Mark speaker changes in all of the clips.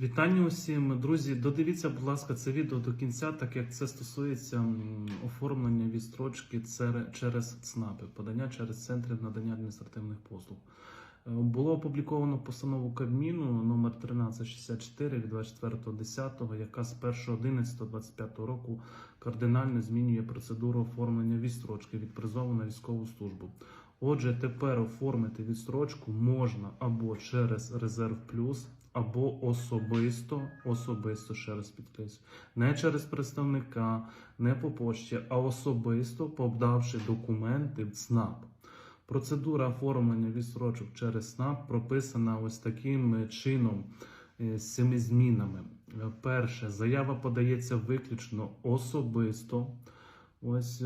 Speaker 1: Вітання усім, друзі. Додивіться, будь ласка, це відео до кінця, так як це стосується оформлення відстрочки через ЦНАПи, подання через центри надання адміністративних послуг. Е, Було опубліковано постанову Кабміну номер 1364 від 24.10, яка з 1.11.25 року кардинально змінює процедуру оформлення відстрочки від призову на військову службу. Отже, тепер оформити відстрочку можна або через резерв плюс, або особисто, особисто ще раз підкреслю, не через представника, не по почті, а особисто подавши документи в ЦНАП. Процедура оформлення відстрочок через СНАП прописана ось таким е, чином е, з цими змінами. Е, Перше, заява подається виключно особисто. Ось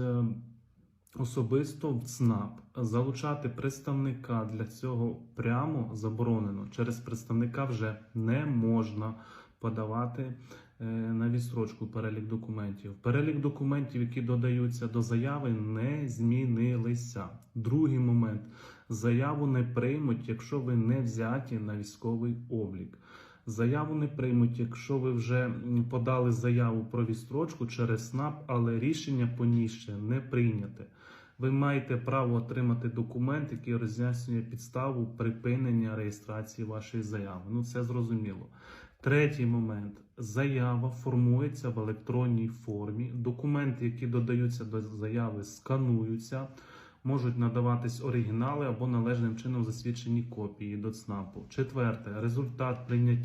Speaker 1: особисто в ЦНАП. Залучати представника для цього прямо заборонено. Через представника вже не можна подавати е, на відстрочку перелік документів. Перелік документів, які додаються до заяви, не змінилися. Другий момент: заяву не приймуть, якщо ви не взяті на військовий облік. Заяву не приймуть, якщо ви вже подали заяву про відстрочку через СНАП, але рішення по ній ще не прийняте. Ви маєте право отримати документ, який роз'яснює підставу припинення реєстрації вашої заяви. Ну це зрозуміло. Третій момент: заява формується в електронній формі. Документи, які додаються до заяви, скануються. Можуть надаватись оригінали або належним чином засвідчені копії до ЦНАПу. Четверте, результат прийняття